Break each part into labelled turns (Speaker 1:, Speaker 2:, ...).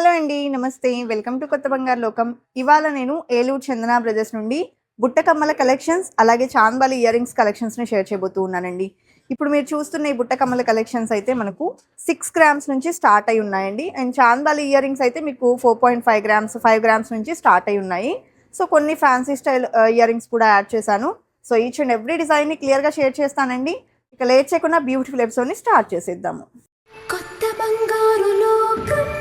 Speaker 1: Hello అండి నమస్తే. Welcome to కొత్త బంగారు లోకం. ఇవాళ నేను ఏలూరు చందన బ్రదర్స్ నుండి బుట్టకమ్మల కలెక్షన్స్ అలాగే చాంబాలి ఇయర్ రింగ్స్ కలెక్షన్స్ని షేర్ చేయబోతూ ఉన్నానండి. ఇప్పుడు మీరు చూస్తున్న ఈ బుట్టకమ్మల కలెక్షన్స్ అయితే మనకు సిక్స్ గ్రామ్స్ నుంచి స్టార్ట్ అయి ఉన్నాయండి. అండ్ చాంబాలి ఇయర్ రింగ్స్ అయితే మీకు four point five grams five grams నుంచి స్టార్ట్ అయి ఉన్నాయి. సో కొన్ని fancy style uh, earrings కూడా యాడ్ చేశాను. సో ఈచ్ అండ్ ఎవ్రీ డిజైన్ని క్లియర్గా షేర్ చేస్తానండి. ఇక లేట్ చేయకుండా బ్యూటిఫుల్ ఎపిసోడ్ని స్టార్ట్ చేసేద్దాము.
Speaker 2: కొత్త బంగారు లోకం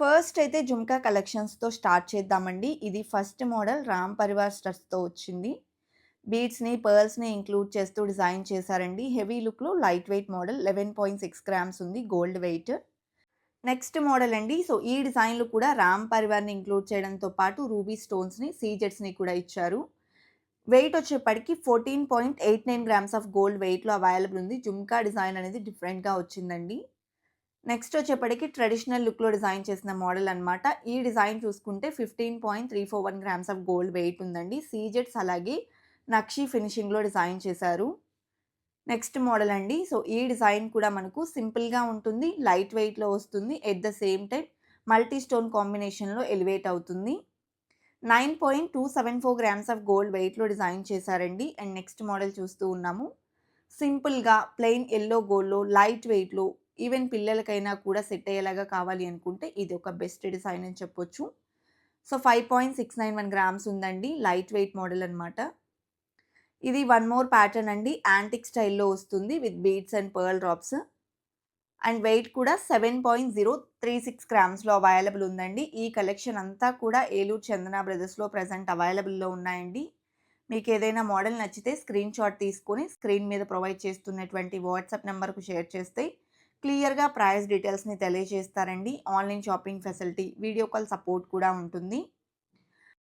Speaker 1: ఫస్ట్ అయితే జుమ్కా కలెక్షన్స్తో స్టార్ట్ చేద్దామండి. ఇది ఫస్ట్ మోడల్ రామ్ పరివార్ స్టర్స్తో వచ్చింది. బీడ్స్ని పర్ల్స్ని ఇంక్లూడ్ చేస్తూ డిజైన్ చేశారండి. హెవీ లుక్లో light weight model eleven point six grams ఉంది గోల్డ్ వెయిట్. నెక్స్ట్ మోడల్ అండి. సో ఈ డిజైన్లు కూడా రామ్ పరివార్ని ఇంక్లూడ్ చేయడంతో పాటు రూబీ స్టోన్స్ని సీజెట్స్ని కూడా ఇచ్చారు. వెయిట్ వచ్చేప్పటికి fourteen point eight nine grams of gold వెయిట్లో అవైలబుల్ ఉంది. జుమ్కా డిజైన్ అనేది డిఫరెంట్గా వచ్చిందండి. నెక్స్ట్ వచ్చేప్పటికి ట్రెడిషనల్ లుక్లో డిజైన్ చేసిన మోడల్ అనమాట ఈ డిజైన్ చూసుకుంటే fifteen point three four one grams of gold weight ఉందండి. సీజెట్స్ అలాగే నక్షి ఫినిషింగ్లో డిజైన్ చేశారు. నెక్స్ట్ మోడల్ అండి. సో ఈ డిజైన్ కూడా మనకు సింపుల్గా ఉంటుంది లైట్ వెయిట్లో వస్తుంది at the same time multi stone కాంబినేషన్లో ఎలివేట్ అవుతుంది. Nine point two seven four grams of gold వెయిట్లో డిజైన్ చేశారండి. అండ్ నెక్స్ట్ మోడల్ చూస్తూ ఉన్నాము. సింపుల్గా ప్లెయిన్ ఎల్లో గోల్డ్లో లైట్ వెయిట్లో ఈవెన్ పిల్లలకైనా కూడా సెట్ అయ్యేలాగా కావాలి అనుకుంటే ఇది ఒక బెస్ట్ డిజైన్ అని చెప్పొచ్చు. So five point six nine one grams ఉందండి. లైట్ వెయిట్ మోడల్ అనమాట ఇది వన్ మోర్ ప్యాటర్న్ అండి. యాంటిక్ స్టైల్లో వస్తుంది with beads and pearl drops. And weight కూడా seven point zero three six గ్రామ్స్లో available ఉందండి. ఈ కలెక్షన్ అంతా కూడా ఏలూరు చందన బ్రదర్స్లో ప్రజెంట్ అవైలబుల్లో ఉన్నాయండి. మీకు ఏదైనా మోడల్ నచ్చితే స్క్రీన్ షాట్ తీసుకొని స్క్రీన్ మీద ప్రొవైడ్ చేస్తున్నటువంటి వాట్సాప్ నెంబర్కు షేర్ చేస్తే క్లియర్గా ప్రైస్ డీటెయిల్స్ని తెలియజేస్తారండి. Online shopping facility video call support కూడా ఉంటుంది.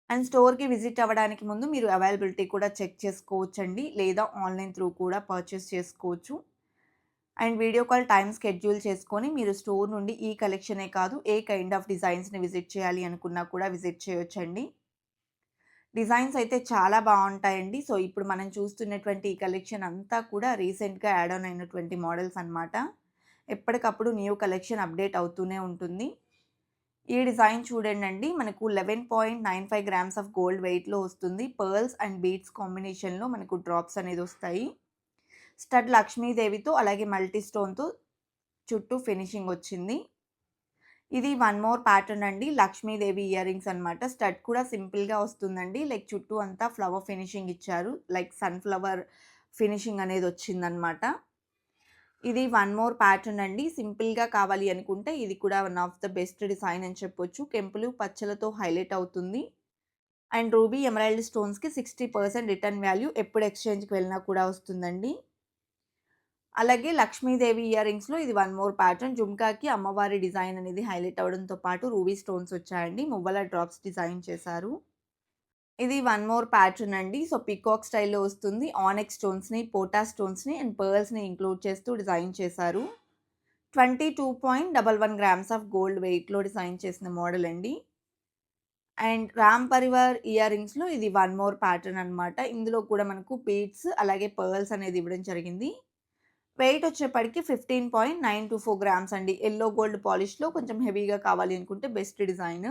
Speaker 1: అండ్ స్టోర్కి విజిట్ అవ్వడానికి ముందు మీరు అవైలబిలిటీ కూడా చెక్ చేసుకోవచ్చండి. లేదా ఆన్లైన్ త్రూ కూడా పర్చేస్ చేసుకోవచ్చు. And video call time schedule చేసుకొని మీరు స్టోర్ నుండి ఈ కలెక్షనే కాదు ఏ కైండ్ ఆఫ్ డిజైన్స్ని విజిట్ చేయాలి అనుకున్నా కూడా విజిట్ చేయొచ్చండి. డిజైన్స్ అయితే చాలా బాగుంటాయండి. సో ఇప్పుడు మనం చూస్తున్నటువంటి ఈ కలెక్షన్ అంతా కూడా రీసెంట్గా యాడ్ ఆన్ అయినటువంటి మోడల్స్ అనమాట ఎప్పటికప్పుడు న్యూ కలెక్షన్ అప్డేట్ అవుతూనే ఉంటుంది. ఈ డిజైన్ చూడండి అండి మనకు eleven point nine five grams of gold వెయిట్లో వస్తుంది. పర్ల్స్ అండ్ బీట్స్ కాంబినేషన్లో మనకు డ్రాప్స్ అనేది వస్తాయి. స్టడ్ లక్ష్మీదేవితో అలాగే మల్టీ స్టోన్తో చుట్టూ ఫినిషింగ్ వచ్చింది. ఇది వన్ మోర్ ప్యాటర్న్ అండి. లక్ష్మీదేవి ఇయర్ రింగ్స్ అనమాట స్టడ్ కూడా సింపుల్గా వస్తుందండి. లైక్ చుట్టూ అంతా ఫ్లవర్ ఫినిషింగ్ ఇచ్చారు. లైక్ సన్ఫ్లవర్ ఫినిషింగ్ అనేది వచ్చిందనమాట ఇది వన్ మోర్ ప్యాటర్న్ అండి. సింపుల్గా కావాలి అనుకుంటే ఇది కూడా one of the best design అని చెప్పొచ్చు. కెంపులు పచ్చలతో హైలైట్ అవుతుంది. అండ్ రూబీ ఎమరాల్డ్ స్టోన్స్కి సిక్స్టీ పర్సెంట్ రిటర్న్ వాల్యూ ఎప్పుడు ఎక్స్చేంజ్కి వెళ్ళినా కూడా వస్తుందండి. అలాగే లక్ష్మీదేవి ఇయర్ రింగ్స్లో ఇది వన్ మోర్ ప్యాటర్న్ జుమ్కాకి అమ్మవారి డిజైన్ అనేది హైలైట్ అవడంతో పాటు రూబీ స్టోన్స్ వచ్చాయండి. మువ్వల డ్రాప్స్ డిజైన్ చేశారు. ఇది వన్ మోర్ ప్యాటర్న్ అండి. సో పికాక్ స్టైల్లో వస్తుంది. ఆనెక్ స్టోన్స్ని పోటా స్టోన్స్ని అండ్ పర్ల్స్ని ఇంక్లూడ్ చేస్తూ డిజైన్ చేశారు. Twenty two point double one grams of gold వెయిట్లో డిజైన్ చేసిన మోడల్ అండి. అండ్ రామ్ పరివార్ ఇయర్ రింగ్స్లో ఇది వన్ మోర్ ప్యాటర్న్ అనమాట ఇందులో కూడా మనకు బీట్స్ అలాగే పర్ల్స్ అనేది ఇవ్వడం జరిగింది. వెయిట్ వచ్చేప్పటికి fifteen point nine two four grams అండి. ఎల్లో గోల్డ్ పాలిష్లో కొంచెం హెవీగా కావాలి అనుకుంటే బెస్ట్ డిజైన్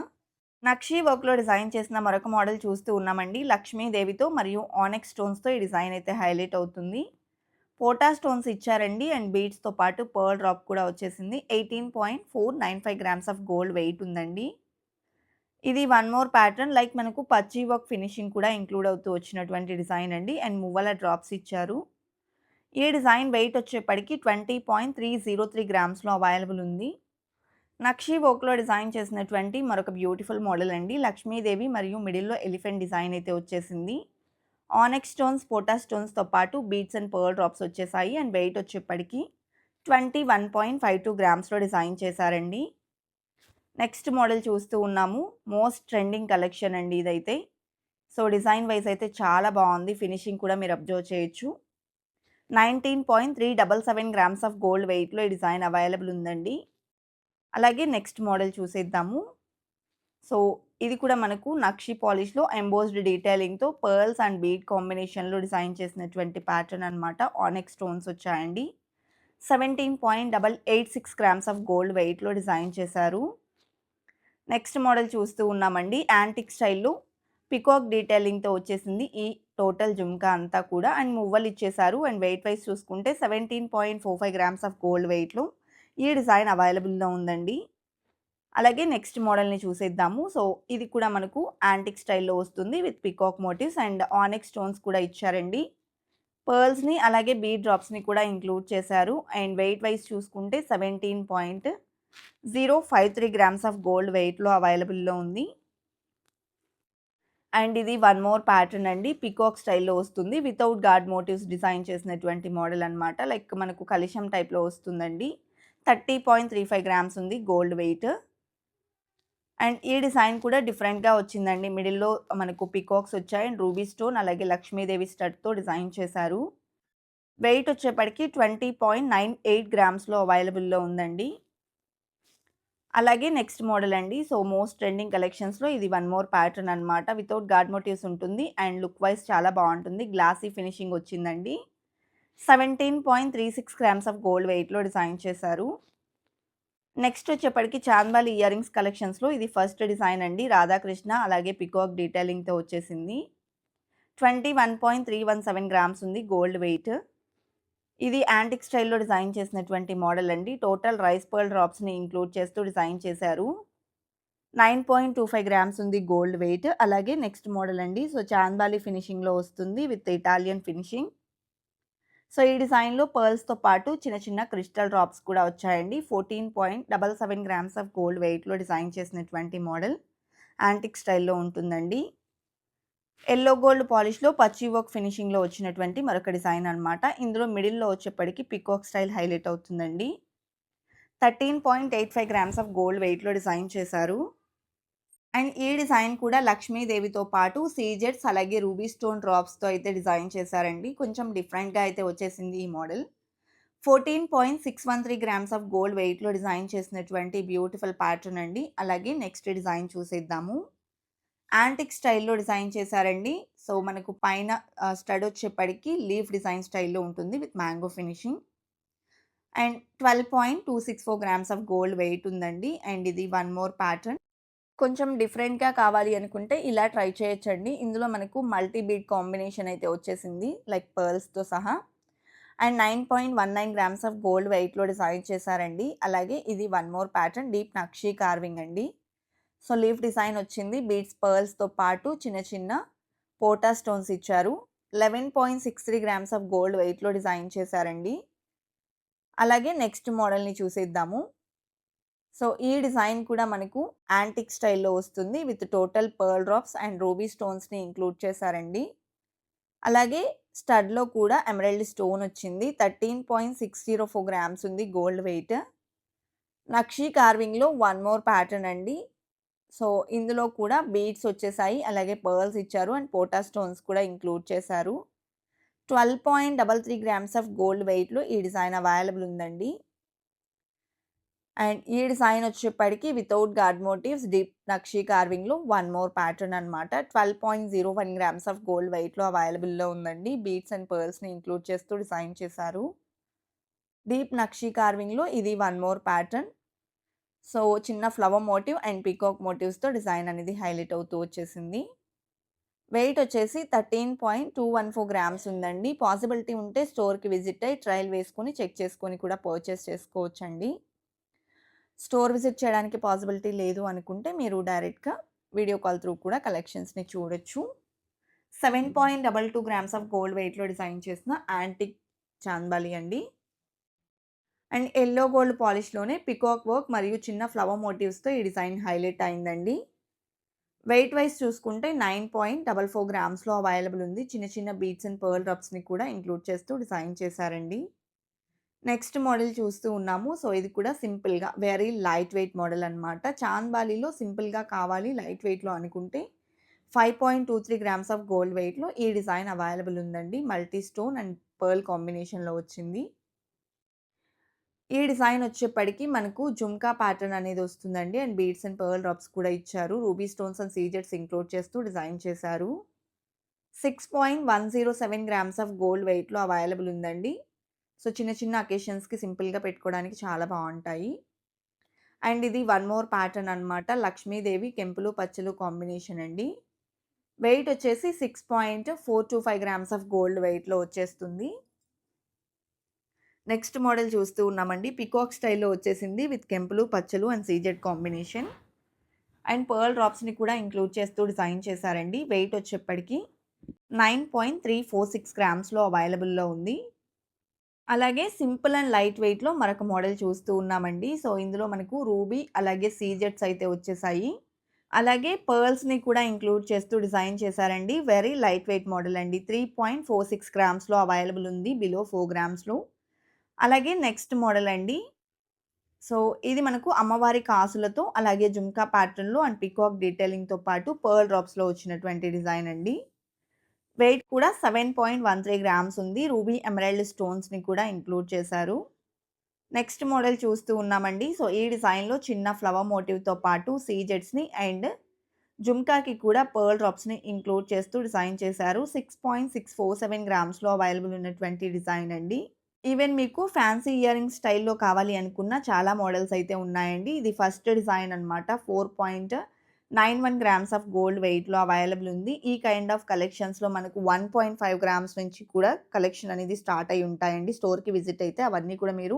Speaker 1: నక్షి వర్క్లో డిజైన్ చేసిన మరొక మోడల్ చూస్తూ ఉన్నామండి. లక్ష్మీదేవితో మరియు ఆనెక్ స్టోన్స్తో ఈ డిజైన్ అయితే హైలైట్ అవుతుంది. పోటా స్టోన్స్ ఇచ్చారండి. అండ్ బీడ్స్తో పాటు పర్ల్ డ్రాప్ కూడా వచ్చేసింది. Eighteen point four nine five grams of gold weight ఉందండి. ఇది వన్ మోర్ ప్యాటర్న్. లైక్ మనకు పచ్చి వర్క్ ఫినిషింగ్ కూడా ఇంక్లూడ్ అవుతూ వచ్చినటువంటి డిజైన్ అండి. అండ్ మువ్వల డ్రాప్స్ ఇచ్చారు. ఈ డిజైన్ వెయిట్ వచ్చేప్పటికి twenty point three zero three గ్రామ్స్లో available ఉంది. నక్షి వర్క్లో డిజైన్ చేసినటువంటి మరొక బ్యూటిఫుల్ మోడల్ అండి. లక్ష్మీదేవి మరియు మిడిల్లో ఎలిఫెంట్ డిజైన్ అయితే వచ్చేసింది. ఆనెక్ స్టోన్స్ పోటా స్టోన్స్తో పాటు బీట్స్ అండ్ పర్ల్ డ్రాప్స్ వచ్చేసాయి. అండ్ వెయిట్ వచ్చేప్పటికి twenty one point five two గ్రామ్స్లో design చేశారండి. నెక్స్ట్ మోడల్ చూస్తూ ఉన్నాము. మోస్ట్ ట్రెండింగ్ కలెక్షన్ అండి ఇదైతే. సో డిజైన్ వైజ్ అయితే చాలా బాగుంది. ఫినిషింగ్ కూడా మీరు అబ్జర్వ్ చేయొచ్చు. Nineteen point three double seven grams of gold వెయిట్లో ఈ డిజైన్ అవైలబుల్ ఉందండి. అలాగే నెక్స్ట్ మోడల్ చూసేద్దాము. సో ఇది కూడా మనకు నక్షి పాలిష్లో ఎంబోస్డ్ డీటెయిలింగ్తో పర్ల్స్ అండ్ బీడ్ కాంబినేషన్లో డిజైన్ చేసినటువంటి ప్యాటర్న్ అనమాట ఆనెక్ స్టోన్స్ వచ్చాయండి. Seventeen point double eight six grams of gold వెయిట్లో డిజైన్ చేశారు. నెక్స్ట్ మోడల్ చూస్తూ ఉన్నామండి. యాంటిక్ స్టైల్లో పికాక్ డీటెయిలింగ్తో వచ్చేసింది ఈ టోటల్ జుమ్కా అంతా కూడా. అండ్ మువ్వలు ఇచ్చేశారు. అండ్ వెయిట్ వైజ్ చూసుకుంటే seventeen point four five grams of gold వెయిట్లో ఈ డిజైన్ అవైలబుల్లో ఉందండి. అలాగే నెక్స్ట్ మోడల్ని చూసేద్దాము. సో ఇది కూడా మనకు యాంటిక్ స్టైల్లో వస్తుంది విత్ పికాక్ మోటివ్స్ అండ్ ఆనిక్ స్టోన్స్ కూడా ఇచ్చారండి. పర్ల్స్ని అలాగే బీ డ్రాప్స్ని కూడా ఇంక్లూడ్ చేశారు. అండ్ వెయిట్ వైజ్ చూసుకుంటే seventeen point zero five three grams of gold వెయిట్లో అవైలబుల్లో ఉంది. అండ్ ఇది వన్ మోర్ ప్యాటర్న్ అండి. పికాక్ స్టైల్లో వస్తుంది వితౌట్ గార్డ్ మోటివ్స్ డిజైన్ చేసినటువంటి మోడల్ అనమాట లైక్ మనకు కలిషం టైప్లో వస్తుందండి. Thirty point three five grams ఉంది గోల్డ్ వెయిట్. అండ్ ఈ డిజైన్ కూడా డిఫరెంట్గా వచ్చిందండి. మిడిల్లో మనకు పికాక్స్ వచ్చాయి అండ్ రూబీ స్టోన్ అలాగే లక్ష్మీదేవి స్టడ్తో డిజైన్ చేశారు. వెయిట్ వచ్చేప్పటికి ట్వంటీ పాయింట్ నైన్ ఎయిట్ గ్రామ్స్లో అవైలబుల్లో ఉందండి. అలాగే నెక్స్ట్ మోడల్ అండి. సో మోస్ట్ ట్రెండింగ్ కలెక్షన్స్లో ఇది వన్ మోర్ ప్యాటర్న్ అనమాట వితౌట్ గార్డ్ మోటివ్స్ ఉంటుంది అండ్ లుక్ వైజ్ చాలా బాగుంటుంది. గ్లాసీ ఫినిషింగ్ వచ్చిందండి. Seventeen point three six grams of gold వెయిట్లో డిజైన్ చేశారు. నెక్స్ట్ వచ్చేప్పటికి చాందాల్ ఇయర్ రింగ్స్ కలెక్షన్స్లో ఇది ఫస్ట్ డిజైన్ అండి. రాధాకృష్ణ అలాగే పికాక్ డీటెయిలింగ్తో వచ్చేసింది. Twenty one point three one seven grams ఉంది గోల్డ్ వెయిట్ ఇది యాంటిక్ స్టైల్లో డిజైన్ చేసినటువంటి మోడల్ అండి. టోటల్ రైస్ పర్ల్ డ్రాప్స్ని ఇంక్లూడ్ చేస్తూ డిజైన్ చేశారు. Nine point two five grams ఉంది గోల్డ్ వెయిట్ అలాగే నెక్స్ట్ మోడల్ అండి. సో చాందాలి ఫినిషింగ్లో వస్తుంది విత్ ఇటాలియన్ ఫినిషింగ్ సో ఈ డిజైన్లో పర్ల్స్తో పాటు చిన్న చిన్న క్రిస్టల్ డ్రాప్స్ కూడా వచ్చాయండి. Fourteen point double seven grams of gold వెయిట్లో డిజైన్ చేసినటువంటి మోడల్. యాంటిక్ స్టైల్లో ఉంటుందండి. ఎల్లో గోల్డ్ పాలిష్లో పచ్చి వర్క్ ఫినిషింగ్లో వచ్చినటువంటి మరొక డిజైన్ అనమాట ఇందులో మిడిల్లో వచ్చేప్పటికి పికాక్ స్టైల్ హైలైట్ అవుతుందండి. Thirteen point eight five grams of gold వెయిట్లో డిజైన్ చేశారు. అండ్ ఈ డిజైన్ కూడా లక్ష్మీదేవితో పాటు సీజెట్స్ అలాగే రూబీ స్టోన్ డ్రాప్స్తో అయితే డిజైన్ చేశారండి. కొంచెం డిఫరెంట్గా అయితే వచ్చేసింది ఈ model. Fourteen point six one three grams of gold వెయిట్లో డిజైన్ చేసినటువంటి బ్యూటిఫుల్ ప్యాటర్న్ అండి. అలాగే నెక్స్ట్ డిజైన్ చూసేద్దాము. యాంటిక్ స్టైల్లో డిజైన్ చేశారండి. సో మనకు పైన స్టడ్ వచ్చేప్పటికి లీఫ్ డిజైన్ స్టైల్లో ఉంటుంది with mango finishing. And twelve point two six four grams of gold weight ఉందండి. అండ్ ఇది వన్ మోర్ ప్యాటర్న్. కొంచెం డిఫరెంట్గా కావాలి అనుకుంటే ఇలా ట్రై చేయొచ్చండి. ఇందులో మనకు మల్టీ బీడ్ కాంబినేషన్ అయితే వచ్చేసింది లైక్ పర్ల్స్తో సహా. And nine point one nine grams of gold వెయిట్లో డిజైన్ చేశారండి. అలాగే ఇది వన్ మోర్ ప్యాటర్న్ డీప్ నక్షీ కార్వింగ్ అండి. సో లీఫ్ డిజైన్ వచ్చింది. బీడ్స్ పర్ల్స్తో పాటు చిన్న చిన్న పోటా స్టోన్స్ ఇచ్చారు. Eleven point six three grams of gold వెయిట్లో డిజైన్ చేశారండి. అలాగే నెక్స్ట్ మోడల్ని చూసేద్దాము. సో ఈ డిజైన్ కూడా మనకు యాంటిక్ స్టైల్లో వస్తుంది. With total pearl drops and ruby స్టోన్స్ని include చేశారండి. అలాగే స్టడ్లో కూడా ఎమరల్డ్ స్టోన్ వచ్చింది. Thirteen point six zero four grams ఉంది గోల్డ్ వెయిట్. నక్షీ కార్వింగ్లో వన్ మోర్ ప్యాటర్న్ అండి. సో ఇందులో కూడా బీడ్స్ వచ్చేసాయి. అలాగే పర్ల్స్ ఇచ్చారు అండ్ పోటా స్టోన్స్ కూడా ఇంక్లూడ్ చేశారు. Twelve point double three grams of gold వెయిట్లో ఈ డిజైన్ అవైలబుల్ ఉందండి. అండ్ ఈ డిజైన్ వచ్చేప్పటికి వితౌట్ గార్డ్ మోటివ్స్ డీప్ నక్షీ కార్వింగ్లో వన్ మోర్ ప్యాటర్న్ అనమాట twelve point zero one grams of gold వెయిట్లో అవైలబుల్లో ఉందండి. బీట్స్ అండ్ పర్ల్స్ని ఇంక్లూడ్ చేస్తూ డిజైన్ చేశారు. డీప్ నక్షీ కార్వింగ్లో ఇది వన్ మోర్ ప్యాటర్న్. సో చిన్న ఫ్లవర్ మోటివ్ అండ్ పీకాక్ మోటివ్స్తో డిజైన్ అనేది హైలైట్ అవుతూ వచ్చేసింది. వెయిట్ వచ్చేసి thirteen point two one four grams ఉందండి. పాసిబిలిటీ ఉంటే స్టోర్కి విజిట్ అయ్యి ట్రయల్ వేసుకొని చెక్ చేసుకొని కూడా పర్చేస్ చేసుకోవచ్చండి. స్టోర్ విజిట్ చేయడానికి పాసిబిలిటీ లేదు అనుకుంటే మీరు డైరెక్ట్గా వీడియో కాల్ త్రూ కూడా కలెక్షన్స్ని చూడొచ్చు. Seven point double two grams of gold వెయిట్లో డిజైన్ చేసిన యాంటిక్ చాందబాలి అండి. అండ్ ఎల్లో గోల్డ్ పాలిష్లోనే పికాక్ వర్క్ మరియు చిన్న ఫ్లవర్ మోటివ్స్తో ఈ డిజైన్ హైలైట్ అయిందండి. వెయిట్ వైజ్ చూసుకుంటే నైన్ పాయింట్ డబల్ ఫోర్ గ్రామ్స్లో అవైలబుల్ ఉంది. చిన్న చిన్న బీట్స్ అండ్ పర్ల్ డ్రాప్స్ని కూడా ఇంక్లూడ్ చేస్తూ డిజైన్ చేశారండి. నెక్స్ట్ మోడల్ చూస్తూ ఉన్నాము. సో ఇది కూడా సింపుల్గా వెరీ లైట్ వెయిట్ మోడల్ అనమాట చాంద్బాలీలో సింపుల్గా కావాలి లైట్ వెయిట్లో అనుకుంటే five point two three grams of gold వెయిట్లో ఈ డిజైన్ అవైలబుల్ ఉందండి. మల్టీ స్టోన్ అండ్ పర్ల్ కాంబినేషన్లో వచ్చింది. ఈ డిజైన్ వచ్చేప్పటికి మనకు జుమ్కా ప్యాటర్న్ అనేది వస్తుందండి. And beads and pearl drops కూడా ఇచ్చారు. రూబీ స్టోన్స్ అండ్ సీజెట్స్ ఇంక్లూడ్ చేస్తూ డిజైన్ చేశారు. Six point one zero seven grams of gold వెయిట్లో అవైలబుల్ ఉందండి. సో చిన్న చిన్న అకేషన్స్కి సింపుల్గా పెట్టుకోవడానికి చాలా బాగుంటాయి అండ్ ఇది వన్ మోర్ ప్యాటర్న్ అనమాట. లక్ష్మీదేవి కెంపులు, పచ్చలు కాంబినేషన్ అండి. వెయిట్ వచ్చేసి 6.425 గ్రామ్స్ ఆఫ్ గోల్డ్ వెయిట్‌లో వచ్చేస్తుంది. నెక్స్ట్ మోడల్ చూస్తూ ఉన్నామండి. పికాక్ స్టైల్‌లో వచ్చేసింది విత్ కెంపులు, పచ్చలు and CZ combination. And pearl డ్రాప్స్‌ని కూడా ఇంక్లూడ్ చేస్తూ డిజైన్ చేశారండి. వెయిట్ వచ్చేప్పటికి 9.346 గ్రామ్స్‌లో అవైలబుల్‌లో ఉంది. అలాగే సింపుల్ అండ్ లైట్ వెయిట్‌లో మరొక మోడల్ చూస్తూ ఉన్నామండి. సో, ఇందులో మనకు రూబీ అలాగే సీజెట్స్ అయితే వచ్చేసాయి. అలాగే పర్ల్స్‌ని కూడా ఇంక్లూడ్ చేస్తూ డిజైన్ చేశారండి. వెరీ లైట్ వెయిట్ మోడల్ అండి. 3.46 గ్రామ్స్‌లో అవైలబుల్ ఉంది. బిలో ఫోర్ గ్రామ్స్‌లో. అలాగే నెక్స్ట్ మోడల్ అండి. సో, ఇది మనకు అమ్మవారి కాసులతో అలాగే జుంకా ప్యాటర్న్‌లో అండ్ పీకాక్ డీటెయిలింగ్‌తో పాటు పర్ల్ డ్రాప్స్‌లో వచ్చినటువంటి డిజైన్ అండి. వెయిట్ కూడా 7.13 గ్రామ్స్ ఉంది. రూబీ ఎమరాల్డ్ స్టోన్స్‌ని కూడా ఇంక్లూడ్ చేశారు. నెక్స్ట్ మోడల్ చూస్తూ ఉన్నామండి. సో, ఈ డిజైన్‌లో చిన్న ఫ్లవర్ మోటివ్‌తో పాటు సీజెట్స్ని అండ్ జుమ్కాకి కూడా పర్ల్ డ్రాప్స్‌ని ఇంక్లూడ్ చేస్తూ డిజైన్ చేశారు. 6.647 గ్రామ్స్‌లో అవైలబుల్ ఉన్నటువంటి డిజైన్ అండి. ఈవెన్ మీకు ఫ్యాన్సీ ఇయర్ రింగ్ స్టైల్‌లో కావాలి అనుకున్న చాలా మోడల్స్ అయితే ఉన్నాయండి. ఇది ఫస్ట్ డిజైన్ అనమాట. 4.91 గ్రామ్స్ ఆఫ్ గోల్డ్ వెయిట్‌లో అవైలబుల్ ఉంది. ఈ కైండ్ ఆఫ్ కలెక్షన్స్‌లో మనకు 1.5 గ్రామ్స్ నుంచి కూడా కలెక్షన్ అనేది స్టార్ట్ అయి ఉంటాయండి. స్టోర్‌కి విజిట్ అయితే అవన్నీ కూడా మీరు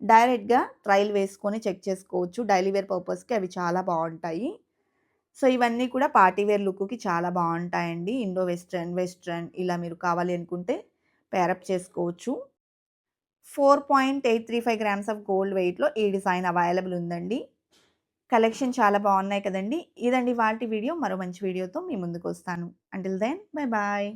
Speaker 1: డైరెక్ట్‌గా ట్రయల్ వేసుకొని చెక్ చేసుకోవచ్చు. డైలీ వేర్ పర్పస్‌కి అవి చాలా బాగుంటాయి సో, ఇవన్నీ కూడా పార్టీ వేర్ లుక్‌కి చాలా బాగుంటాయండి ఇండో వెస్ట్రన్ వెస్ట్రన్ ఇలా మీరు కావాలి అనుకుంటే పేరప్ చేసుకోవచ్చు. 4.835 గ్రామ్స్ ఆఫ్ గోల్డ్ వెయిట్‌లో ఈ డిజైన్ అవైలబుల్ ఉందండి. కలెక్షన్ చాలా బాగున్నాయి కదండీ! ఇదండి వాటి వీడియో. మరో మంచి వీడియోతో మీ ముందుకు వస్తాను అంటిల్ దెన్ బై బాయ్.